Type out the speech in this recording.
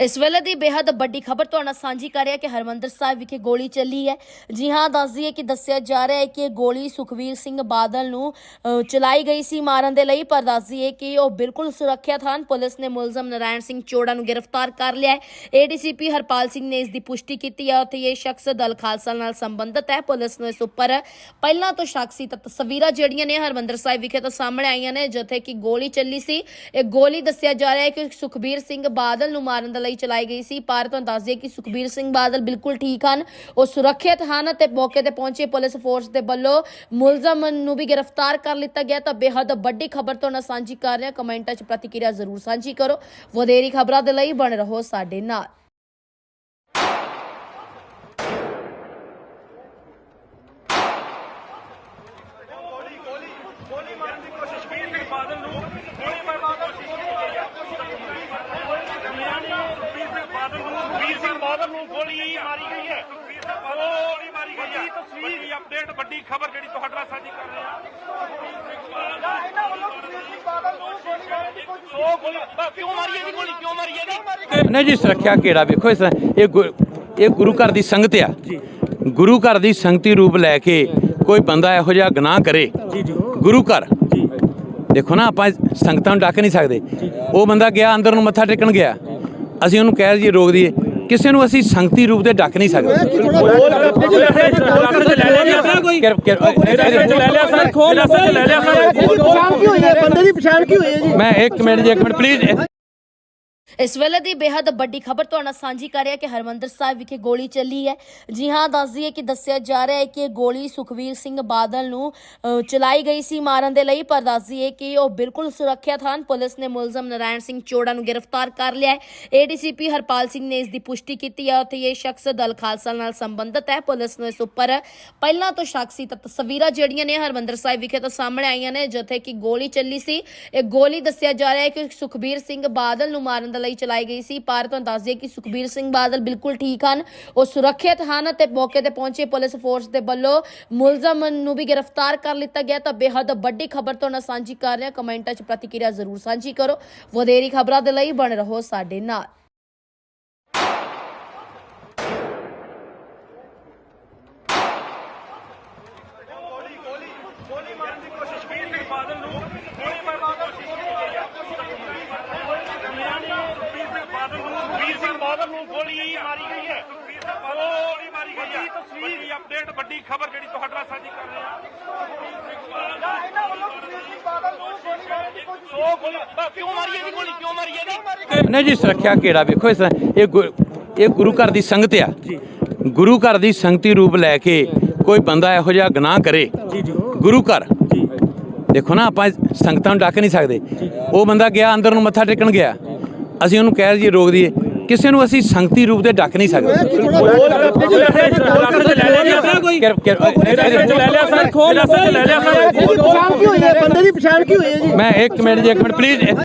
ਇਸ ਵੇਲੇ ਦੀ ਬੇहद ਵੱਡੀ ਖਬਰ ਤੁਹਾਡੇ ਸਾਂਝੀ ਕਰ ਰਿਹਾ ਕਿ ਹਰਮੰਦਰ ਸਾਹਿਬ ਵਿਖੇ ਗੋਲੀ ਚੱਲੀ ਹੈ। ਜੀ ਹਾਂ, ਦੱਸ ਦਈਏ ਕਿ ਦੱਸਿਆ ਜਾ ਰਿਹਾ ਹੈ ਕਿ ਇਹ ਗੋਲੀ ਸੁਖਵੀਰ ਸਿੰਘ ਬਾਦਲ ਨੂੰ ਚਲਾਈ ਗਈ ਸੀ ਮਾਰਨ ਦੇ ਲਈ, ਪਰ ਦੱਸ ਦਈਏ ਕਿ ਉਹ ਬਿਲਕੁਲ ਸੁਰੱਖਿਅਤ ਹਨ। ਪੁਲਿਸ ਨੇ ਮੁਲਜ਼ਮ ਨਰਾਇਣ ਸਿੰਘ ਚੋੜਾ ਨੂੰ ਗ੍ਰਿਫਤਾਰ ਕਰ ਲਿਆ ਹੈ। ਏਡੀਸੀਪੀ ਹਰਪਾਲ ਸਿੰਘ ਨੇ ਇਸ ਦੀ ਪੁਸ਼ਟੀ ਕੀਤੀ ਹੈ। ਅਤੇ ਇਹ ਸ਼ਖਸ ਦਲ ਖਾਲਸਾ ਨਾਲ ਸੰਬੰਧਿਤ ਹੈ। ਪੁਲਿਸ ਨੂੰ ਇਸ ਉੱਪਰ ਪਹਿਲਾਂ ਤੋਂ ਸ਼ੱਕ ਸੀ ਤਾਂ ਤਸਵੀਰਾਂ ਜਿਹੜੀਆਂ ਨੇ ਹਰਮੰਦਰ ਸਾਹਿਬ ਵਿਖੇ ਤੋਂ ਸਾਹਮਣੇ ਆਈਆਂ ਨੇ, ਜਿੱਥੇ ਕਿ ਗੋਲੀ ਚੱਲੀ ਸੀ। ਇਹ ਗੋਲੀ ਦੱਸਿਆ ਜਾ ਰਿਹਾ ਹੈ ਕਿ ਸੁਖਬੀਰ ਸਿੰਘ ਬਾਦਲ ਨੂੰ ਮਾਰਨ ਦੇ ਲਈ ਚਲਾਈ ਗਈ ਸੀ। ਪਰ ਤੁਹਾਨੂੰ ਦੱਸ ਦਈਏ ਕਿ ਸੁਖਬੀਰ ਸਿੰਘ ਬਾਦਲ ਬਿਲਕੁਲ ਠੀਕ ਹਨ। ਉਹ ਸੁਰੱਖਿਅਤ ਹਨ ਤੇ ਮੌਕੇ ਤੇ ਪਹੁੰਚੇ ਪੁਲਿਸ ਫੋਰਸ ਦੇ ਵੱਲੋਂ ਮੁਲਜ਼ਮ ਨੂੰ ਵੀ ਗ੍ਰਿਫਤਾਰ ਕਰ ਲਿੱਤਾ ਗਿਆ। ਤਾਂ ਬੇहद ਵੱਡੀ ਖਬਰ ਤੋਂ ਨਾਲ ਸਾਂਝੀ ਕਰ ਰਿਹਾ ਕਮੈਂਟਾਂ 'ਚ ਪ੍ਰਤੀਕਿਰਿਆ ਜ਼ਰੂਰ ਸਾਂਝੀ ਕਰੋ। ਵਧੇਰੀ ਖਬਰਾਂ ਦੇ ਲਈ ਬਣ ਰਹੋ ਸਾਡੇ ਨਾਲ। ਗੋਲੀ ਮਾਰਨ ਦੀ ਕੋਸ਼ਿਸ਼ ਕੀਤੀ ਬਾਦਲ ਨੂੰ ਗੋਲੀ ਮਾਰਨ ਦੀ ਕੋਸ਼ਿਸ਼ ਕੀਤੀ ਸੁਖਬੀਰ ਸਿੰਘ ਬਾਦਲ ਨੂੰ ਸੁਖਬੀਰ ਸਿੰਘ ਬਾਦਲ ਨੂੰ ਗੋਲੀ ਮਾਰੀ ਗਈ ਹੈ। ਗੋਲੀ ਮਾਰੀ ਗਈ ਹੈ। ਵੱਡੀ ਅਪਡੇਟ ਵੱਡੀ ਖਬਰ ਜਿਹੜੀ ਤੁਹਾਡੇ ਨਾਲ ਸਾਂਝੀ ਕਰ ਰਹੇ ਹਾਂ। ਇਹਨਾਂ ਵੱਲੋਂ ਸਿੰਘ ਬਾਦਲ ਨੂੰ ਗੋਲੀ ਮਾਰਨ ਦੀ ਕੋਸ਼ਿਸ਼ ਉਹ ਗੋਲੀ ਕਿਉਂ ਮਾਰੀ ਇਹਦੀ ਗੋਲੀ? ਕਿਉਂ ਮਾਰੀ ਇਹਦੀ? ਨਹੀਂ ਜੀ, ਸੁਰੱਖਿਆ ਘੇਰਾ ਵੇਖੋ ਇਸ ਇਹ ਇਹ ਗੁਰੂ ਘਰ ਦੀ ਸੰਗਤ ਆ। ਗੁਰੂ ਘਰ ਦੀ ਸੰਗਤੀ ਰੂਪ ਲੈ ਕੇ ਕੋਈ ਬੰਦਾ ਇਹੋ ਜਿਹਾ ਗੁਨਾਹ ਕਰੇ। ਗੁਰੂ ਘਰ। ਦੇਖੋ ਨਾ, ਆਪਾਂ ਸੰਗਤਾਂ ਨੂੰ ਡੱਕ ਨਹੀਂ ਸਕਦੇ। ਉਹ ਬੰਦਾ ਗਿਆ, ਅੰਦਰ ਨੂੰ ਮੱਥਾ ਟੇਕਣ ਗਿਆ। ਅਸੀਂ ਉਹਨੂੰ ਕਹਿ ਦਈਏ, ਰੋਕ ਦਈਏ। ਕਿਸੇ ਨੂੰ ਅਸੀਂ ਸੰਗਤੀ ਰੂਪ ਦੇ ਡੱਕ ਨਹੀਂ ਸਕਦੇ। ਕਿਰ- ਕਿਰ- ਲੈ ਲਿਆ ਸਰ ਖੋਲ ਲੈ ਲਿਆ ਸਰ ਪਛਾਣ ਕੀ ਹੋਈ ਹੈ? ਬੰਦੇ ਦੀ ਪਛਾਣ ਕੀ ਹੋਈ ਹੈ ਜੀ? ਮੈਂ ਇੱਕ ਮਿੰਟ ਜੀ ਇੱਕ ਮਿੰਟ ਪਲੀਜ਼ ਇਸ ਵੇਲੇ ਦੀ ਬੇहद ਵੱਡੀ ਖਬਰ ਤੁਹਾਡੇ ਨਾਲ ਸਾਂਝੀ ਕਰ ਰਿਹਾ ਕਿ ਹਰਮੰਦਰ ਸਾਹਿਬ ਵਿਖੇ ਗੋਲੀ ਚੱਲੀ ਹੈ। ਜੀ ਹਾਂ, ਦੱਸ ਦਈਏ ਕਿ ਦੱਸਿਆ ਜਾ ਰਿਹਾ ਹੈ ਕਿ ਇਹ ਗੋਲੀ ਸੁਖਵੀਰ ਸਿੰਘ ਬਾਦਲ ਨੂੰ ਚਲਾਈ ਗਈ ਸੀ ਮਾਰਨ ਦੇ ਲਈ, ਪਰ ਦੱਸ ਦਈਏ ਕਿ ਉਹ ਬਿਲਕੁਲ ਸੁਰੱਖਿਅਤ ਹਨ। ਪੁਲਿਸ ਨੇ ਮੁਲਜ਼ਮ ਨਰਾਇਣ ਸਿੰਘ ਚੋੜਾ ਨੂੰ ਗ੍ਰਿਫਤਾਰ ਕਰ ਲਿਆ ਹੈ। ਏਡੀਸੀਪੀ ਹਰਪਾਲ ਸਿੰਘ ਨੇ ਇਸ ਦੀ ਪੁਸ਼ਟੀ ਕੀਤੀ ਹੈ ਅਤੇ ਇਹ ਸ਼ਖਸ ਦਲ ਖਾਲਸਾ ਨਾਲ ਸੰਬੰਧਿਤ ਹੈ। ਪੁਲਿਸ ਨੂੰ ਇਸ ਉੱਪਰ ਪਹਿਲਾਂ ਤੋਂ ਸ਼ੱਕ ਸੀ ਤਾਂ ਤਸਵੀਰਾਂ ਜਿਹੜੀਆਂ ਨੇ ਹਰਮੰਦਰ ਸਾਹਿਬ ਵਿਖੇ ਤੋਂ ਸਾਹਮਣੇ ਆਈਆਂ ਨੇ, ਜਿੱਥੇ ਕਿ ਗੋਲੀ ਚੱਲੀ ਸੀ। ਇਹ ਗੋਲੀ ਦੱਸਿਆ ਜਾ ਰਿਹਾ ਹੈ ਕਿ ਸੁਖਬੀਰ ਸਿੰਘ ਬਾਦਲ ਨੂੰ ਮਾਰਨ ਦੇ ਲਈ ਚਲਾਈ ਗਈ ਸੀ। ਪਰ ਤੁਹਾਨੂੰ ਦੱਸ ਦਈਏ ਕਿ ਸੁਖਬੀਰ ਸਿੰਘ ਬਾਦਲ ਬਿਲਕੁਲ ਠੀਕ ਹਨ। ਉਹ ਸੁਰੱਖਿਅਤ ਹਨ ਤੇ ਮੌਕੇ ਤੇ ਪਹੁੰਚੇ ਪੁਲਿਸ ਫੋਰਸ ਦੇ ਵੱਲੋਂ ਮੁਲਜ਼ਮ ਨੂੰ ਵੀ ਗ੍ਰਿਫਤਾਰ ਕਰ ਲਿੱਤਾ ਗਿਆ। ਤਾਂ ਬੇਹੱਦ ਵੱਡੀ ਖਬਰ ਤੋਂ ਨਾਲ ਸਾਂਝੀ ਕਰ ਰਿਹਾ ਕਮੈਂਟਾਂ 'ਚ ਪ੍ਰਤੀਕਿਰਿਆ ਜ਼ਰੂਰ ਸਾਂਝੀ ਕਰੋ। ਵਧੇਰੀ ਖਬਰਾਂ ਦੇ ਲਈ ਬਣ ਰਹੋ ਸਾਡੇ ਨਾਲ ਗੋਲੀ ਗੋਲੀ ਗੋਲੀ ਮਾਰਨ ਦੀ ਕੋਸ਼ਿਸ਼ ਕੀਤੀ ਸੀ ਬਾਦਲ ਨੂੰ ਗੋਲੀ ਮਾਰਨ ਦੀ ਕੋਸ਼ਿਸ਼ ਕੀਤੀ ਸੁਖਬੀਰ ਸਿੰਘ ਬਾਦਲ ਨੂੰ ਬਾਦਲ ਨੂੰ ਗੋਲੀ ਮਾਰੀ ਗਈ ਹੈ। ਗੋਲੀ ਮਾਰੀ ਗਈ ਹੈ। ਵੱਡੀ ਅਪਡੇਟ ਵੱਡੀ ਖਬਰ ਜਿਹੜੀ ਤੁਹਾਡੇ ਨਾਲ ਸਾਂਝੀ ਕਰ ਰਹੇ ਹਾਂ। ਇਹਨਾਂ ਵੱਲੋਂ ਸੁਖਬੀਰ ਸਿੰਘ ਬਾਦਲ ਨੂੰ ਗੋਲੀ ਮਾਰਨ ਦੀ ਕੋਸ਼ਿਸ਼ ਉਹ ਗੋਲੀ ਬਸ ਕਿਉਂ ਮਾਰੀ ਇਹਦੀ ਗੋਲੀ? ਕਿਉਂ ਮਾਰੀ ਇਹਦੀ? ਨਹੀਂ ਜੀ ਸੁਰੱਖਿਆ ਘੇਰਾ ਵੇਖੋ ਇਸ ਇਹ ਇਹ ਗੁਰੂ ਘਰ ਦੀ ਸੰਗਤ ਆ। ਗੁਰੂ ਘਰ ਦੀ ਸੰਗਤੀ ਰੂਪ ਲੈ ਕੇ ਕੋਈ ਬੰਦਾ ਇਹੋ ਜਿਹਾ ਗੁਨਾਹ ਕਰੇ। ਗੁਰੂ ਘਰ। ਦੇਖੋ ਨਾ ਆਪਾਂ ਸੰਗਤਾਂ ਨੂੰ ਡੱਕ ਨਹੀਂ ਸਕਦੇ। ਉਹ ਬੰਦਾ ਗਿਆ ਅੰਦਰ ਨੂੰ ਮੱਥਾ ਟੇਕਣ ਗਿਆ। ਅਸੀਂ ਉਹਨੂੰ ਕਹਿ ਦਈਏ ਰੋਕ ਦਈਏ। ਕਿਸੇ ਨੂੰ ਅਸੀਂ ਸੰਗਤੀ ਰੂਪ ਦੇ ਡੱਕ ਨਹੀਂ ਸਕਦੇ। ਕਿਰ- ਕਿਰ- ਲੈ ਲਿਆ ਸਰ ਖੋਲ ਲੈ ਲਿਆ ਸਰ। ਪਛਾਣ ਕੀ ਹੋਈ ਹੈ? ਬੰਦੇ ਦੀ ਪਛਾਣ ਕੀ ਹੋਈ ਹੈ ਜੀ? ਮੈਂ ਇੱਕ ਮਿੰਟ ਜੀ ਇੱਕ ਮਿੰਟ ਪਲੀਜ਼